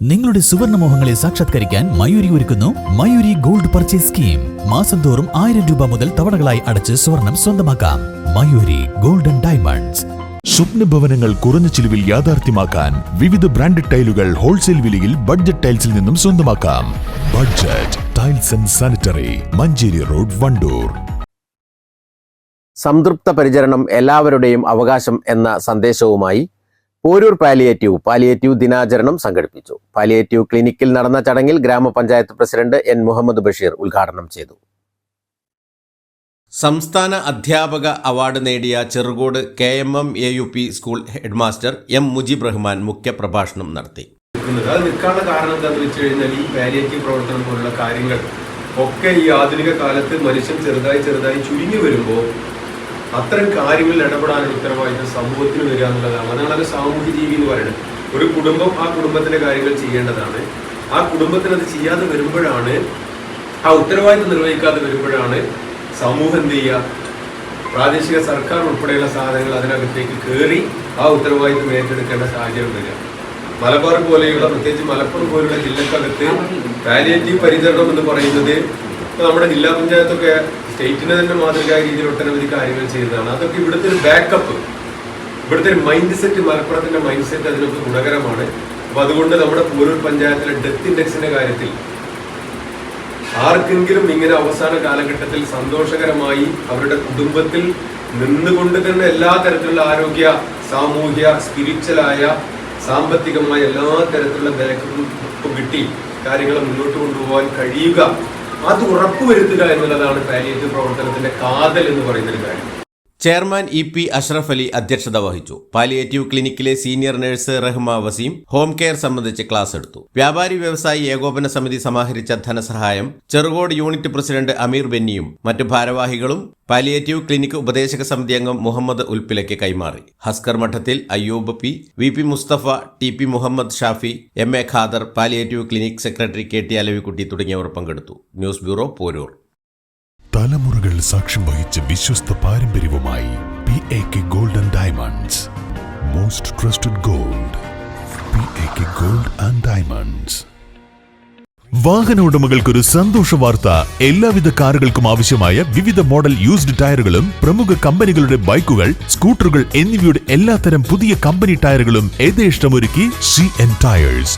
നിങ്ങളുടെ സുവർണ മോഹങ്ങളെ സാക്ഷാത്കരിക്കാൻ മയൂരി ഒരുക്കുന്നു മയൂരി ഗോൾഡ് പർച്ചേസ് സ്കീം. മാസം തോറും ആയിരം രൂപ മുതൽ തവണകളായി അടച്ച് സ്വർണം സ്വന്തമാക്കാം. Mayuri golden diamonds. സ്വപ്ന ഭവനങ്ങൾ കുറഞ്ഞ ചിലവിൽ യാഥാർത്ഥ്യമാക്കാൻ വിവിധ ബ്രാൻഡഡ് ടൈലുകൾ ഹോൾസെയിൽ വിലയിൽ ബഡ്ജറ്റ് ടൈൽസിൽ നിന്നും സ്വന്തമാക്കാം. Budget tiles and sanitary Manjeri road Wandoor. സംതൃപ്ത പരിചരണം എല്ലാവരുടെയും അവകാശം എന്ന സന്ദേശവുമായി പോരൂർ പാലിയേറ്റീവ് പാലിയേറ്റീവ് ദിനാചരണം സംഘടിപ്പിച്ചു. പാലിയേറ്റീവ് ക്ലിനിക്കിൽ നടന്ന ചടങ്ങിൽ ഗ്രാമപഞ്ചായത്ത് പ്രസിഡന്റ് എൻ മുഹമ്മദ് ബഷീർ ഉദ്ഘാടനം ചെയ്തു. സംസ്ഥാന അധ്യാപക അവാർഡ് നേടിയ Cherukode K M M A U P school headmaster M Mujeeb Rahman മുഖ്യപ്രഭാഷണം നടത്തി. അത് നിൽക്കാനുള്ള കാരണം എന്താണെന്ന് വെച്ച് കഴിഞ്ഞാൽ ഈ പാലിയേറ്റീവ് പ്രവർത്തനം പോലുള്ള കാര്യങ്ങൾ ഒക്കെ ഈ ആധുനിക കാലത്ത് മനുഷ്യൻ ചെറുതായി ചെറുതായി ചുരുങ്ങി വരുമ്പോൾ അത്തരം കാര്യങ്ങളിൽ ഇടപെടാനുള്ള ഉത്തരവാദിത്തം സമൂഹത്തിന് വരിക എന്നുള്ളതാണ്. അതാണ് സാമൂഹ്യ ജീവി എന്ന് പറയുന്നത്. ഒരു കുടുംബം ആ കുടുംബത്തിന്റെ കാര്യങ്ങൾ ചെയ്യേണ്ടതാണ്. ആ കുടുംബത്തിന് അത് ചെയ്യാതെ വരുമ്പോഴാണ് ആ ഉത്തരവാദിത്തം നിർവഹിക്കാതെ വരുമ്പോഴാണ് സമൂഹം എന്ത് ചെയ്യുക? പ്രാദേശിക സർക്കാർ ഉൾപ്പെടെയുള്ള സാധനങ്ങൾ അതിനകത്തേക്ക് കയറി ആ ഉത്തരവാദിത്തം ഏറ്റെടുക്കേണ്ട സാഹചര്യം വരിക. മലബാർ പോലെയുള്ള പ്രത്യേകിച്ച് മലപ്പുറം പോലുള്ള ജില്ലക്കകത്ത് പാലിയേറ്റീവ് പരിചരണം എന്ന് പറയുന്നത് നമ്മുടെ ജില്ലാ പഞ്ചായത്തൊക്കെ സ്റ്റേറ്റിന് തന്നെ മാതൃകായ രീതിയിൽ ഒട്ടനവധി കാര്യങ്ങൾ ചെയ്യുന്നതാണ്. അതൊക്കെ ഇവിടുത്തെ ഒരു ബാക്കപ്പ് ഇവിടുത്തെ ഒരു മൈൻഡ് സെറ്റ് മലപ്പുറത്തിന്റെ മൈൻഡ് സെറ്റ് അതിനൊക്കെ ഗുണകരമാണ്. അപ്പൊ അതുകൊണ്ട് നമ്മുടെ പോരൂർ പഞ്ചായത്തിലെ ഡെത്ത് ഇൻഡെക്സിന്റെ കാര്യത്തിൽ ആർക്കെങ്കിലും ഇങ്ങനെ അവസാന കാലഘട്ടത്തിൽ സന്തോഷകരമായി അവരുടെ കുടുംബത്തിൽ നിന്നുകൊണ്ട് തന്നെ എല്ലാ തരത്തിലുള്ള ആരോഗ്യ സാമൂഹ്യ സ്പിരിച്വലായ സാമ്പത്തികമായ എല്ലാ തരത്തിലുള്ള ബാക്കും കിട്ടി കാര്യങ്ങൾ മുന്നോട്ട് കൊണ്ടുപോകാൻ കഴിയുക. അത് ഉറപ്പുവരുത്തുക എന്നുള്ളതാണ് പാലിയേറ്റീവ് പ്രവർത്തനത്തിന്റെ കാതൽ എന്ന് പറയുന്ന ഒരു കാര്യം. Chairman E P Ashraf Ali അധ്യക്ഷത വഹിച്ചു. Palliative ക്ലിനിക്കിലെ senior nurse Rahma Waseem home care സംബന്ധിച്ച് ക്ലാസ് എടുത്തു. വ്യാപാരി വ്യവസായി ഏകോപന സമിതി സമാഹരിച്ച ധനസഹായം ചെറുകോട് യൂണിറ്റ് പ്രസിഡന്റ് അമീർ ബെന്നിയും മറ്റു ഭാരവാഹികളും പാലിയേറ്റീവ് ക്ലിനിക് ഉപദേശക സമിതി അംഗം മുഹമ്മദ് ഉൽപ്പിലയ്ക്ക് കൈമാറി. Haskar Madathil Ayyub P V P Mustafa T P Muhammad Shafi M A Khader palliative clinic secretary K T Alavikutty തുടങ്ങിയവർ പങ്കെടുത്തു. News bureau Poroor. തലമുറകൾ സാക്ഷ്യം വഹിച്ച വിശ്വസ്ത പാരമ്പര്യവുമായി P A K gold and diamonds most trusted gold P A K gold and diamonds വാഹന ഉടമകൾക്കൊരു സന്തോഷ വാർത്ത. എല്ലാവിധ കാറുകൾക്കും ആവശ്യമായ വിവിധ മോഡൽ യൂസ്ഡ് ടയറുകളും പ്രമുഖ കമ്പനികളുടെ ബൈക്കുകൾ സ്കൂട്ടറുകൾ എന്നിവയുടെ എല്ലാത്തരം പുതിയ കമ്പനി ടയറുകളും യഥേഷ്ടമൊരുക്കി സി എൻ ടയേഴ്സ്